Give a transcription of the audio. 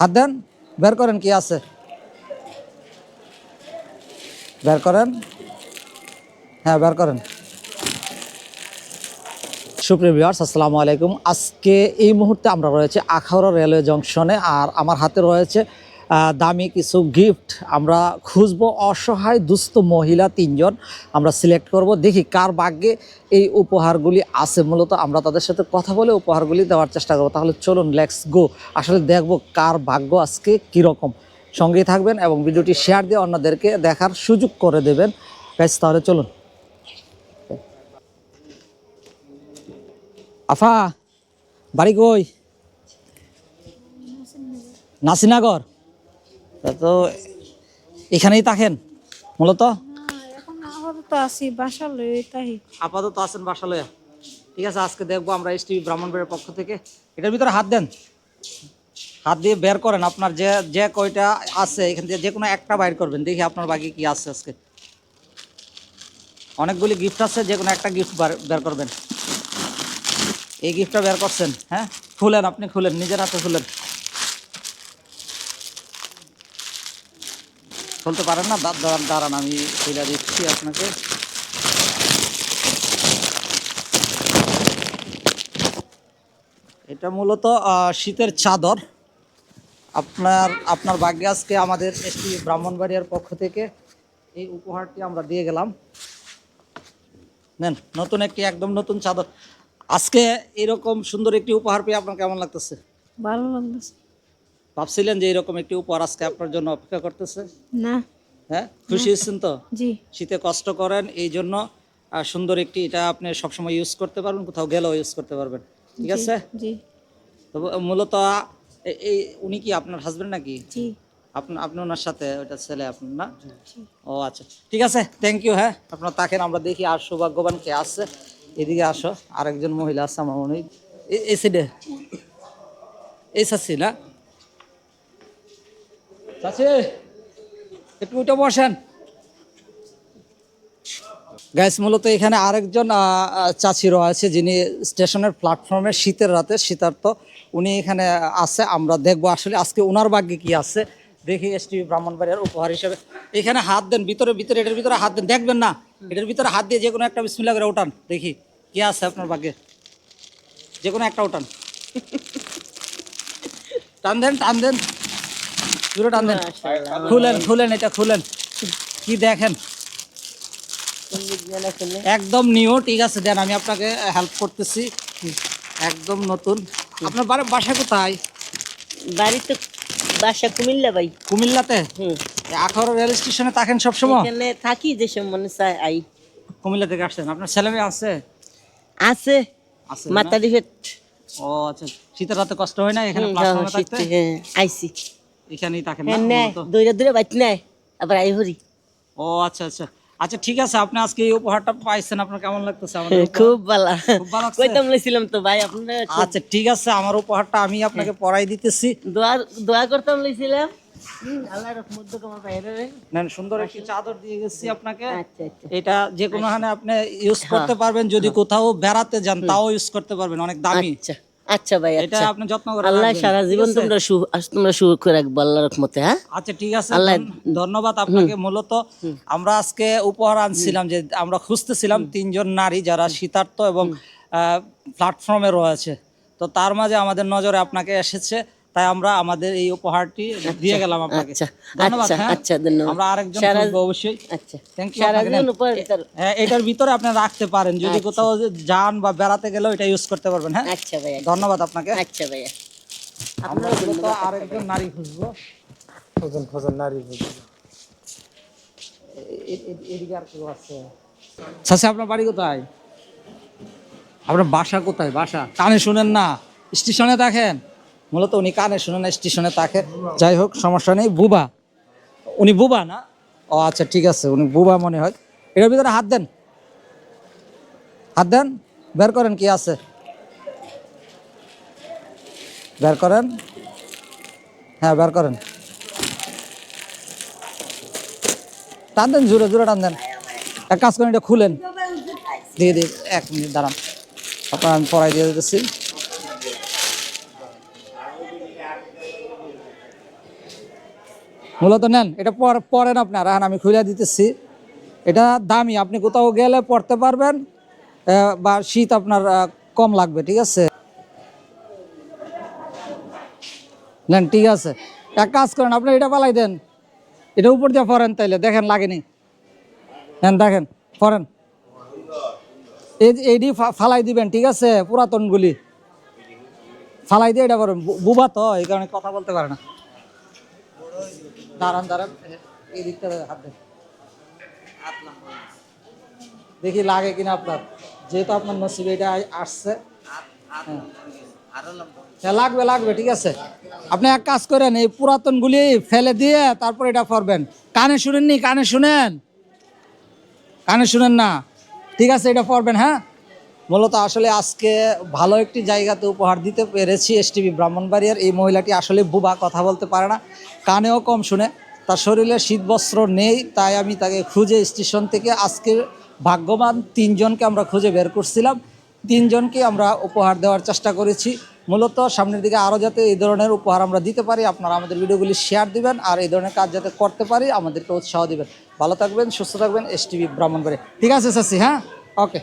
হাত দেন, বের করেন কি আছে? বের করেন। হ্যাঁ বের করেন। সুপ্রিয় ভিউয়ার্স, আসসালামু আলাইকুম। আজকে এই মুহূর্তে আমরা রয়েছে আখাউড়া রেলওয়ে জংশনে, আর আমার হাতে রয়েছে দামি কিছু গিফট আমরা খুঁজবো, অসহায় দুস্থ মহিলা তিনজন আমরা সিলেক্ট করব। দেখি কার ভাগ্যে এই উপহারগুলি আছে। মূলত আমরা তাদের সাথে কথা বলে উপহারগুলি দেওয়ার চেষ্টা করব। তাহলে চলুন লেটস গো আসলে দেখব কার ভাগ্য আজকে কীরকম। সঙ্গেই থাকবেন এবং ভিডিওটি শেয়ার দিয়ে অন্যদেরকে দেখার সুযোগ করে দেবেন। গাইস তাহলে চলুন। আফা, বাড়ি কই? নাসিনাগর তা তো এখানেই থাকেন মূলত? এখন আপাতত আছেন বাসা লয়া ঠিক আছে আজকে দেখব আমরা এস টিভি ব্রাহ্মণবাড়ির পক্ষ থেকে। এটার ভিতরে হাত দেন। হাত দিয়ে বের করেন আপনার যে যে কয়টা আছে এখান থেকে যে কোনো একটা বাইর করবেন। দেখি আপনার বাকি কি আছে আজকে। অনেকগুলি গিফট আছে যে কোনো একটা গিফট বের করবেন। এই গিফটটা বের করছেন হ্যাঁ? খুলেন আপনি খুলেন নিজের হাতে খুলেন। খুলতে পারেন না দাঁড়ান দাঁড়ান, আমি খুলে দিচ্ছি আপনাকে। এটা মূলত শীতের চাদর। আপনার আপনার ভাগ্যে আজকে আমাদের এসটি ব্রাহ্মণবাড়িয়ার পক্ষ থেকে এই উপহারটি আমরা দিয়ে গেলাম। নেন, নতুন একটি, একদম নতুন চাদর। আজকে এরকম সুন্দর একটি উপহার পেয়ে আপনার কেমন লাগতেছে? ভালো লাগতেছে। ভাবছিলেন যে এরকম একটি উপহার আজকে আপনার জন্য অপেক্ষা করতেছে না হ্যাঁ খুশি হচ্ছেন তো জি শীতে কষ্ট করেন এই জন্য সুন্দর একটি এটা আপনি সবসময় ইউজ করতে পারবেন কোথাও গেলেও ইউজ করতে পারবেন ঠিক আছে জি তো মূলত এই উনি কি আপনার হাজবেন্ড নাকি জি আপনার আপনি ওনার সাথে ওটা ছেলে আপনার না ও আচ্ছা ঠিক আছে থ্যাংক ইউ হ্যাঁ আপনার তাকেন আমরা দেখি আর সৌভাগ্যবান কে আসছে এদিকে আসো আরেকজন মহিলা আছে আমার মনে হয় এ- এই সাইডে এই না চাচি, একটু উঠে বসেন। গ্যাস মূলত এখানে আরেকজন চাচি রয়েছে যিনি স্টেশনের প্ল্যাটফর্মে শীতের রাতে, শীতার্থ। উনি এখানে আছে, আমরা দেখব আসলে আজকে ওনার ভাগ্যে কি আছে। দেখি এস টিভি ব্রাহ্মণবাড়িয়ার উপহার হিসেবে। এখানে হাত দেন, ভিতরে ভিতরে, এটার ভিতরে হাত দেন, দেখবেন না। এটার ভিতরে হাত দিয়ে যে কোনো একটা বিসমিল্লা করে উঠান, দেখি কি আছে আপনার ভাগ্যে। যে কোনো একটা উঠান। টান দেন টান দেন। জোরে টান দেন। খুলেন খুলেন এটা খুলেন। কি দেখেন? একদম নিউ ঠিক আছে দেন আমি আপনাকে হেল্প করতেছি। একদম নতুন। আপনার বাসা কোথায়? বাড়ি তো বাসা কুমিল্লা ভাই। কুমিল্লাতে? আখাউড়া রেল স্টেশনে থাকেন সবসময়? এখানে থাকি যে মনে চায় আই। কুমিল্লা থেকে আসছেন। আপনার ছেলে মেয়ে আছে? আছে। আছে মাতারি ও আচ্ছা। শীতের রাতে কষ্ট হয় না? এখানে হ্যাঁ, থাকতে? হ্যাঁ, আইছি। এখানেই থাকেন না হ্যাঁ নেয় আবার আই হরি। ও আচ্ছা আচ্ছা। আচ্ছা ঠিক আছে আপনি আজকে এই উপহারটা পাইছেন আপনার কেমন লাগতেছে আমাদের উপহার? খুব ভালো। খুব ভালো কইতাম লইছিলাম তো ভাই আপনার আচ্ছা ঠিক আছে আমার উপহারটা আমি আপনাকে পড়াই দিতেছি। দোয়া দোয়া করতাম লইছিলাম। সুন্দর একটি চাদর দিয়ে গেছি আপনাকে। আচ্ছা আচ্ছা। এটা যে কোনো হানে আপনি ইউজ করতে পারবেন যদি কোথাও বেড়াতে যান তাও ইউজ করতে পারবেন অনেক দামি। আচ্ছা। আচ্ছা ভাই এটা আচ্ছা। আপনি যত্ন করে আল্লাহ সারা ঠিক জীবন আছে? তোমরা সু তোমরা করে রাখব রহমতে হ্যাঁ? আচ্ছা ঠিক আছে। আল্লাহ- ধন্যবাদ আপনাকে মূলত। আমরা আজকে উপহার আনছিলাম যে আমরা খুঁজতেছিলাম তিনজন নারী যারা শীতার্থ এবং প্ল্যাটফর্মে রয়েছে। তো তার মাঝে আমাদের নজরে আপনাকে এসেছে। তাই আমরা আমাদের এই উপহারটি দিয়ে গেলাম আপনাকে। আচ্ছা ধন্যবাদ আচ্ছা হ্যাঁ। আচ্ছা ধন্যবাদ। আমরা আরেকজন অবশ্যই। আচ্ছা থ্যাংক ইউ সারা জীবন উপরে দিতে- হ্যাঁ এটার ভিতরে আপনি রাখতে পারেন। যদি কোথাও যান বা বেড়াতে গেলেও এটা ইউজ করতে পারবেন হ্যাঁ? আচ্ছা ভাইয়া। ধন্যবাদ আপনাকে। আচ্ছা ভাইয়া। আমরা মূলত আরেকজন নারী খুঁজবো। খোঁজেন খোঁজেন নারী খোঁজেন। এ- এ- এ- এদিকে আর কেউ আছে? চাচা আপনার বাড়ি কোথায়? আপনার বাসা কোথায়? বাসা। কানে শুনেন না। স্টেশনে দেখেন। মূলত উনি কানে শুনেন না, স্টেশনে তাকে। যাই হোক, সমস্যা নেই, বুবা। উনি বুবা না? ও আচ্ছা ঠিক আছে, উনি বুবা মনে হয়। এটার ভিতরে হাত দেন। হাত দেন, বের করেন কি আছে। বের করেন। হ্যাঁ বের করেন। টান দেন, জোরে জোরে টান দেন। এক কাজ করেন, এটা খুলেন। দিয়ে দিয়ে, এক মিনিট, দাঁড়ান। আপনার আমি পড়াই দিয়ে দিতেছি। মূলত নেন, এটা পর পরেন আপনার এখন আমি খুলে দিতেছি। এটা দামি, আপনি কোথাও গেলে পড়তে পারবেন বা শীত আপনার কম লাগবে, ঠিক আছে? নেন, ঠিক আছে। এক কাজ করেন, আপনি এটা পালাই দেন। এটা উপর দিয়ে পরেন তাইলে, দেখেন লাগেনি। নেন, দেখেন, পরেন। এই এইটি ফালাই দিবেন, ঠিক আছে, পুরাতনগুলি। ফালাই দিয়ে এটা করেন বুবা তো এই কারণে কথা বলতে পারে না। দাঁড়ান দাঁড়ান, এই দিকটা হাত দেন। দেখি লাগে কিনা আপনার। যেহেতু আপনার নসিবে এটা আসছে। হ্যাঁ। লাগবে লাগবে, ঠিক আছে। আপনি এক কাজ করেন, এই পুরাতনগুলি ফেলে দিয়ে তারপর এটা করবেন কানে শুনেননি? কানে শুনেন? কানে শুনেন না। ঠিক আছে, এটা পড়বেন হ্যাঁ? মূলত আসলে আজকে ভালো একটি জায়গাতে উপহার দিতে পেরেছি এস টিভি ব্রাহ্মণবাড়িয়ার। এই মহিলাটি আসলে বুবা কথা বলতে পারে না, কানেও কম শুনে। তার শরীরে শীতবস্ত্র নেই, তাই আমি তাকে খুঁজে স্টেশন থেকে আজকে ভাগ্যবান তিনজনকে আমরা খুঁজে বের করছিলাম। তিনজনকে আমরা উপহার দেওয়ার চেষ্টা করেছি। মূলত সামনের দিকে আরও যাতে এই ধরনের উপহার আমরা দিতে পারি, আপনারা আমাদের ভিডিওগুলি শেয়ার দিবেন আর এই ধরনের কাজ যাতে করতে পারি, আমাদেরকে উৎসাহ দিবেন। ভালো থাকবেন, সুস্থ থাকবেন এস টিভি ব্রাহ্মণবাড়ি ঠিক আছে চাষি হ্যাঁ? ওকে